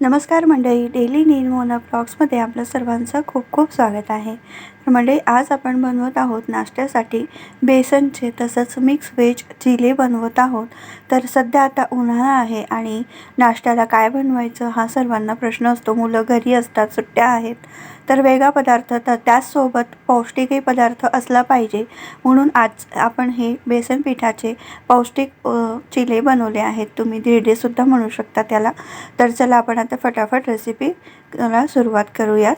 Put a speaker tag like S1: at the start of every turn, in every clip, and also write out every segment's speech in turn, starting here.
S1: नमस्कार मंडळी डेली निर्मोना ब्लॉग्समध्ये आपलं सर्वांचं खूप खूप स्वागत आहे. तर मंडळी आज आपण बनवत आहोत नाश्त्यासाठी बेसनचे तसंच मिक्स व्हेज चिले बनवत आहोत. तर सध्या आता उन्हाळा आहे आणि नाश्त्याला काय बनवायचं हा सर्वांना प्रश्न असतो. मुलं घरी असतात सुट्ट्या आहेत. तर वेगळा पदार्थ तर त्याचसोबत पौष्टिकही पदार्थ असला पाहिजे. म्हणून आज आपण हे बेसन पिठाचे पौष्टिक चिले बनवले आहेत. तुम्ही धिरडेसुद्धा म्हणू शकता त्याला. तर चला आपण आता फटाफट रेसिपीला सुरुवात करूयात.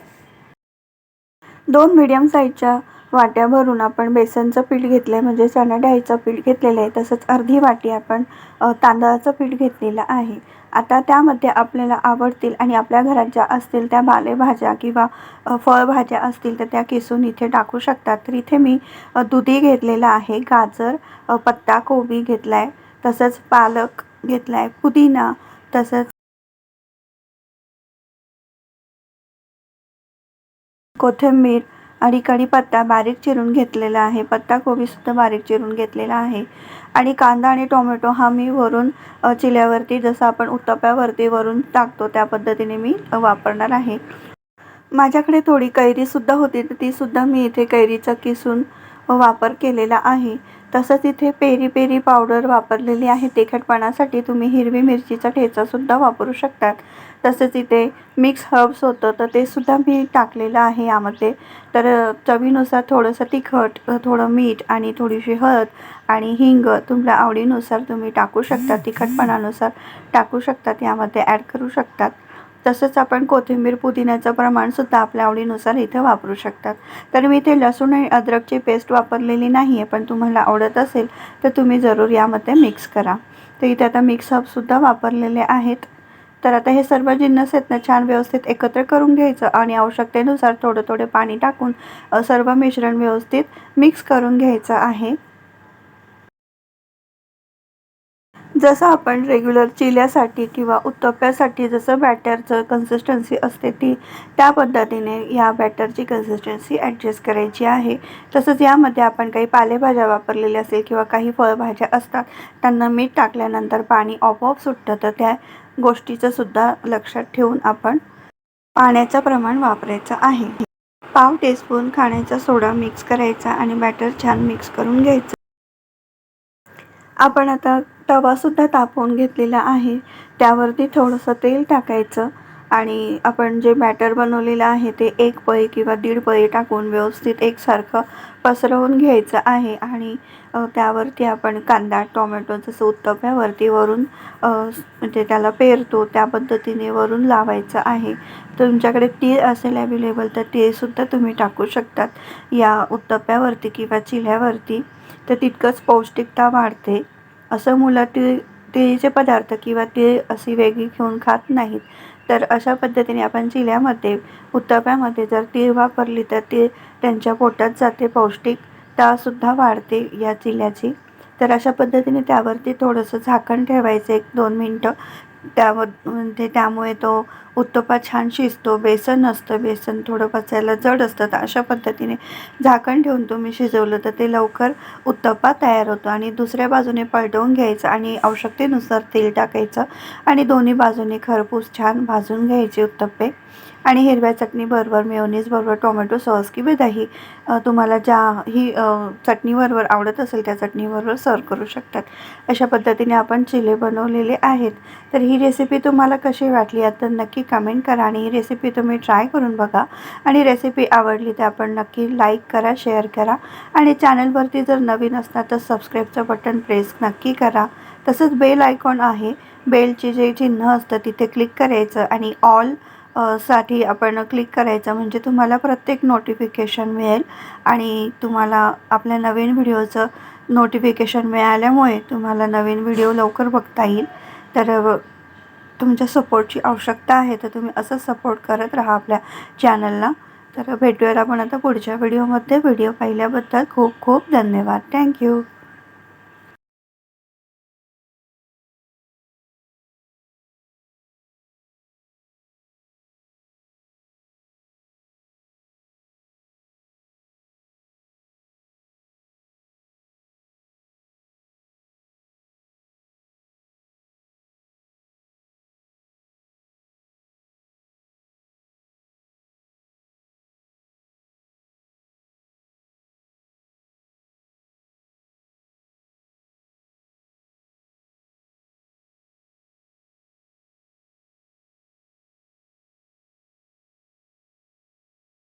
S1: दोन मीडियम साईजच्या वाट्या भरून आपण बेसनचं पीठ घेतलं आहे म्हणजे चणा डाळीचं पीठ घेतलेलं आहे तसंच अर्धी वाटी आपण तांदळाचं पीठ घेतलेलं आहे. आता त्यामध्ये आपल्याला आवडतील आणि आपल्या घरात ज्या असतील त्या पालेभाज्या किंवा फळभाज्या असतील तर त्या किसून इथे टाकू शकतात. तर इथे मी दुधी घेतलेला आहे गाजर पत्ता कोबी घेतला आहे तसंच पालक घेतला आहे पुदिना तसंच कोथिंबीर आणि कढीपत्ता बारीक चिरून घेतलेला आहे. पत्ताकोबीसुद्धा बारीक चिरून घेतलेला आहे. आणि कांदा आणि टोमॅटो हा मी वरून चिल्यावरती जसं आपण उत्तप्यावरती वरून टाकतो त्या पद्धतीने मी वापरणार आहे. माझ्याकडे थोडी कैरीसुद्धा होती तर तीसुद्धा मी इथे कैरीचा किसून वापर केलेला आहे. तसंच इथे पेरी पेरी पावडर वापरलेली आहे. तिखटपणासाठी तुम्ही हिरवी मिरचीचा ठेचासुद्धा वापरू शकतात. तसंच इथे मिक्स हर्ब्स होतं तर ते सुद्धा मी टाकलेलं आहे यामध्ये. तर चवीनुसार थोडंसं तिखट थोडं मीठ आणि थोडीशी हळद आणि हिंग तुमच्या आवडीनुसार तुम्ही टाकू शकता. तिखटपणानुसार टाकू शकतात यामध्ये ॲड करू शकतात. तसंच आपण कोथिंबीर पुदिन्याचं प्रमाणसुद्धा आपल्या आवडीनुसार इथे वापरू शकतात तर मी इथे लसूण आणि अद्रकची पेस्ट वापरलेली नाही आहे पण तुम्हाला आवडत असेल तर तुम्ही जरूर यामध्ये मिक्स करा. तर इथे आता मिक्स हबसुद्धा वापरलेले आहेत. तर आता हे सर्व जिन्नस आहेत ना छान व्यवस्थित एकत्र करून घ्यायचं आणि आवश्यकतेनुसार थोडं थोडे पाणी टाकून सर्व मिश्रण व्यवस्थित मिक्स करून घ्यायचं आहे. जसं आपण रेग्युलर चिल्यासाठी किंवा उत्तप्प्यासाठी जसं बॅटरचं कन्सिस्टन्सी असते ती त्या पद्धतीने या बॅटरची कन्सिस्टन्सी ॲडजस्ट करायची आहे. तसंच यामध्ये आपण काही पालेभाज्या वापरलेल्या असेल किंवा काही फळभाज्या असतात त्यांना मीठ टाकल्यानंतर पाणी आपोआप सुटतं. तर त्या गोष्टीचं सुद्धा लक्षात ठेवून आपण पाण्याचं प्रमाण वापरायचं आहे. पाव टीस्पून खाण्याचा सोडा मिक्स करायचा आणि बॅटर छान मिक्स करून घ्यायचं. आपण आता तवासुद्धा तापवून घेतलेला आहे. त्यावरती थोडंसं तेल टाकायचं. आणि आपण जे बॅटर बनवलेलं आहे ते एक पळी किंवा दीड पळी टाकून व्यवस्थित एकसारखं पसरवून घ्यायचं आहे आणि त्यावरती आपण कांदा टोमॅटो जसं उत्तप्यावरती वरून म्हणजे त्याला पेरतो त्या पद्धतीने वरून लावायचं आहे. तुमच्याकडे तीळ असेल अवेलेबल तर तीळसुद्धा तुम्ही टाकू शकतात. या उत्तप्यावरती किंवा चिल्यावरती तर तितकंच पौष्टिकता वाढते. असं मुलं ती तिळीचे पदार्थ किंवा तीळ अशी वेगळी घेऊन खात नाहीत. तर अशा पद्धतीने आपण चिल्यामध्ये उत्तप्यामध्ये जर तीळ वापरली तर ती त्यांच्या पोटात जाते पौष्टिकतासुद्धा वाढते या चिल्याची तर अशा पद्धतीने त्यावरती थोडंसं झाकण ठेवायचं एक दोन मिनटं. त्यामध्ये म्हणजे त्यामुळे तो उत्तपा छान शिजतो बेसन असतं बेसन थोडं पचायला जड असतं तर अशा पद्धतीने झाकण ठेवून तुम्ही शिजवलं तर ते लवकर उत्तप्पा तयार होतो आणि दुसऱ्या बाजूने पलटवून घ्यायचं आणि आवश्यकतेनुसार तेल टाकायचं आणि दोन्ही बाजूने खरपूस छान भाजून घ्यायचे उत्तप्पे. आणि हिरव्या चटणीबरोबर मेयोनीज बरोबर टोमॅटो सॉस किंवा दही तुम्हाला ज्या ही चटणीबरोबर आवडत असेल त्या चटणीबरोबर सर्व करू शकतात. अशा पद्धतीने आपण चिले बनवलेले आहेत. तर ही रेसिपी तुम्हाला कशी वाटली आता नक्की कमेंट करा आणि ही रेसिपी तुम्ही ट्राय करून बघा. आणि रेसिपी आवडली तर आपण नक्की लाईक करा शेअर करा. आणि चॅनलवरती जर नवीन असणार तर सबस्क्राईबचं बटन प्रेस नक्की करा. तसंच बेल आयकॉन आहे. बेलचे जे चिन्ह असतं तिथे क्लिक करायचं आणि ऑल साठी आपण क्लिक करायचं म्हणजे तुम्हाला प्रत्येक नोटिफिकेशन मिळेल आणि तुम्हाला आपल्या नवीन व्हिडिओचं नोटिफिकेशन मिळाल्यामुळे तुम्हाला नवीन व्हिडिओ लवकर बघता येईल. तर तुमच्या सपोर्टची आवश्यकता आहे तर तुम्ही असं सपोर्ट करत राहा आपल्या चॅनलला तर भेटूयात आपण आता पुढच्या व्हिडिओमध्ये व्हिडिओ पाहिल्याबद्दल खूप खूप धन्यवाद. थँक्यू